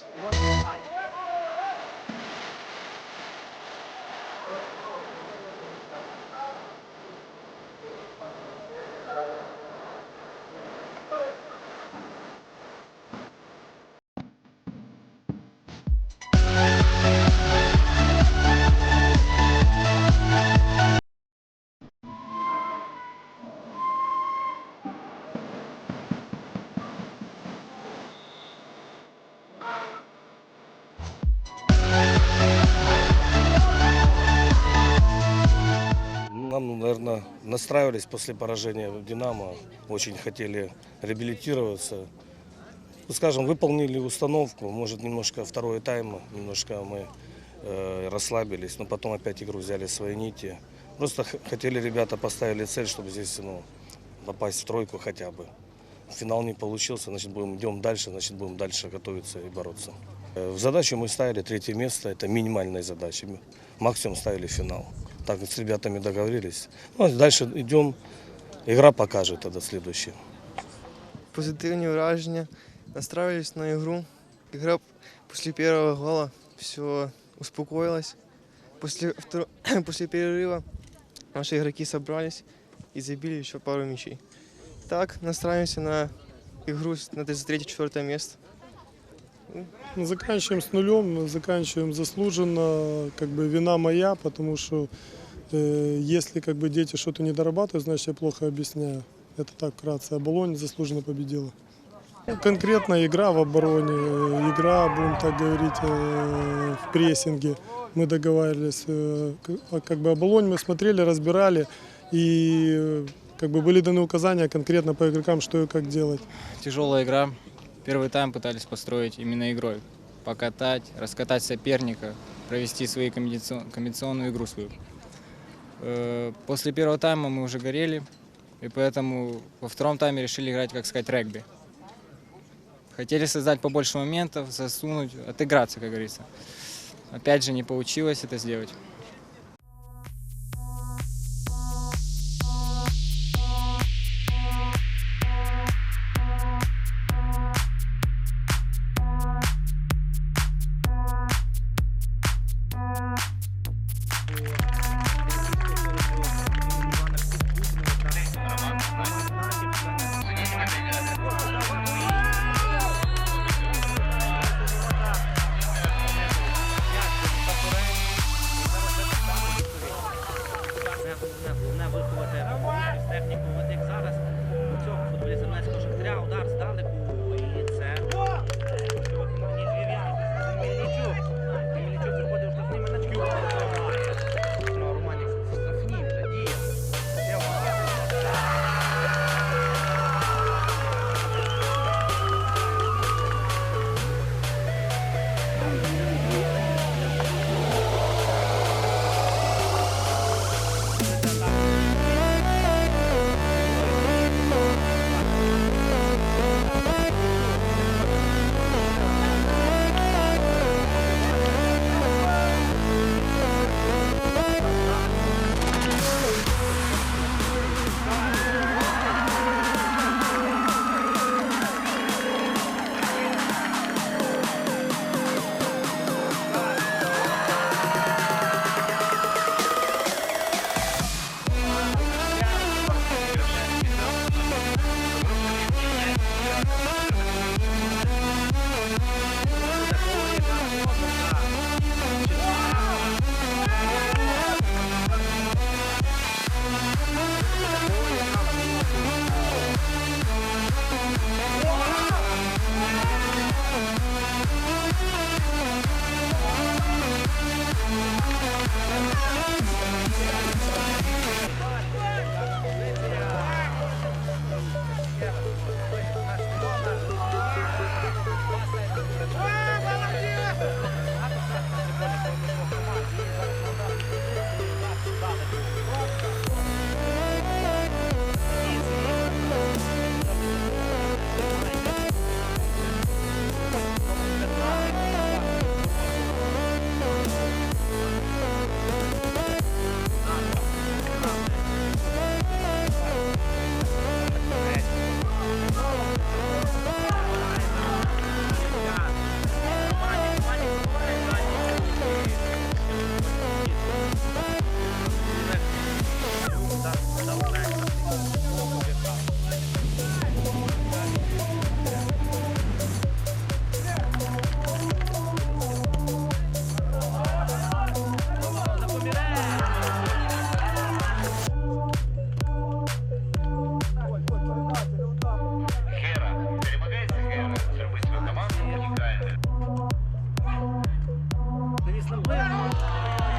What? Наверное, настраивались после поражения в «Динамо», очень хотели реабилитироваться. Ну, скажем, выполнили установку, может, немножко второй тайм, немножко мы э, расслабились, но потом опять игру взяли свои нити. Просто хотели ребята, поставили цель, чтобы здесь ну, попасть в тройку хотя бы. Финал не получился, значит, будем, идем дальше, значит, будем дальше готовиться и бороться. Э, В задачу мы ставили третье место, это минимальная задача. Максимум ставили финал. Так с ребятами договорились. Ну, а дальше идем, игра покажет тогда следующее. позитивні враження, настраивались на игру. Игра после первого гола все успокоилась. После, втор- после перерыва наши игроки собрались и забили еще пару мячей. Так, настраиваемся на игру на 33-4 место. Заканчиваем с нулем, заканчиваем заслуженно, как бы вина моя, потому что если как бы дети что-то не дорабатывают, значит я плохо объясняю. Это так вкратце. А Болонь заслуженно победила. Конкретно игра в обороне, э, игра, будем так говорить, э, в прессинге. Мы договаривались, э, а как бы Оболонь мы смотрели, разбирали и э, как бы были даны указания конкретно по игрокам, что и как делать. Тяжелая игра. Первый тайм пытались построить именно игрой. Покатать, раскатать соперника, провести свою комбинацион- комбинационную игру свою. Э, После первого тайма мы уже горели, и поэтому во втором тайме решили играть, как сказать, регби. Хотели создать побольше моментов, засунуть, отыграться, как говорится. Опять же, не получилось это сделать.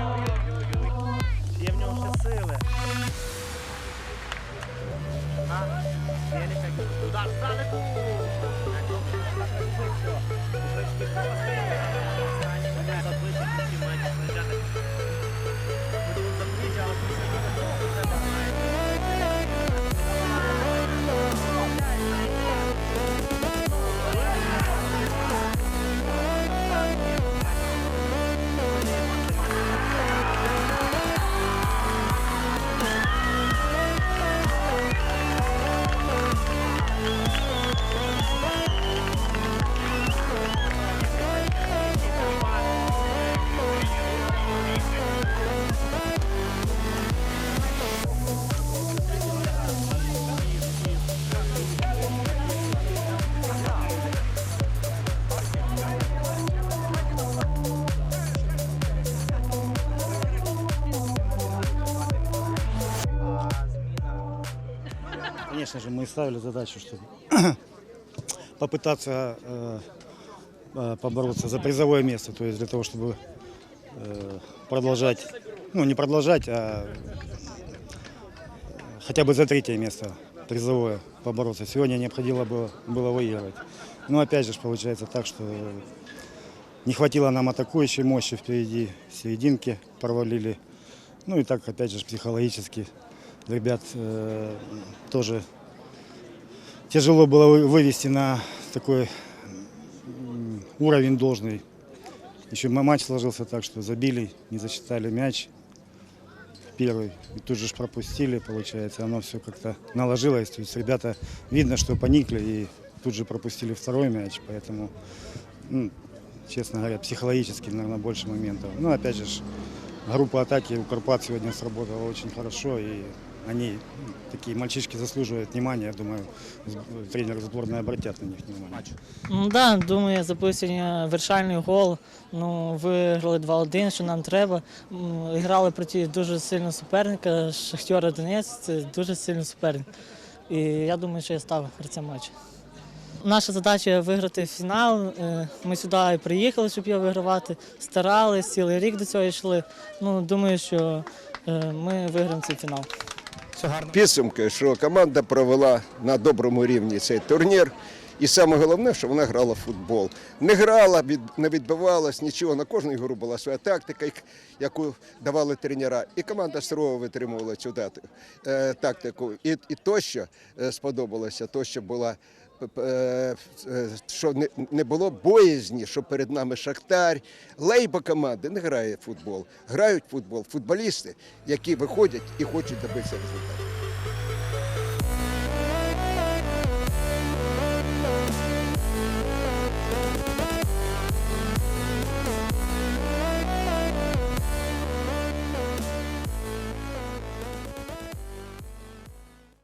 Ой-ой-ой! Є в нього ще сили. А? Удар здалеку! Заплити, які мають приїжджати. Будемо заплити, але конечно же, мы ставили задачу, чтобы попытаться э, э, побороться за призовое место, то есть для того, чтобы э, продолжать, ну не продолжать, а хотя бы за третье место призовое побороться. Сегодня необходимо было, было выигрывать. Но опять же получается так, что не хватило нам атакующей мощи впереди, серединки провалили. Ну и так, опять же, психологически ребят э, тоже тяжело было вы- вывести на такой уровень должный. Еще ма- матч сложился так, что забили, не засчитали мяч первый, и тут же пропустили, получается, оно все как-то наложилось. То есть ребята, видно, что поникли и тут же пропустили второй мяч, поэтому, ну, честно говоря, психологически, наверное, больше моментов. Ну, опять же, группа атаки у Карпат сегодня сработала очень хорошо, и они, такие мальчишки, заслуживают внимания. Я думаю, тренер сборной обратят на них внимание. Да, думаю, я забив сьогодні вирішальний гол. Ну, виграли 2-1, що нам треба. М, Грали проти дуже сильного суперника, Шахтера Донець, це дуже сильний суперник. І я думаю, що я став гравцем матчу. Наша задача виграти фінал. Е, Ми сюди приїхали, щоб його вигравати. Старались, цілий рік до цього йшли. Ну, думаю, що е, ми виграємо цей фінал. Підсумки, що команда провела на доброму рівні цей турнір. І саме головне, що вона грала в футбол. Не грала, не відбивалась, нічого. На кожну ігру була своя тактика, яку давали тренера. І команда сурово витримувала цю е, тактику. І, і то, що е, сподобалося, то, що була. Е, Що не було боязні, що перед нами Шахтар, лейба команди не грає в футбол. Грають в футбол футболісти, які виходять і хочуть добитися результату.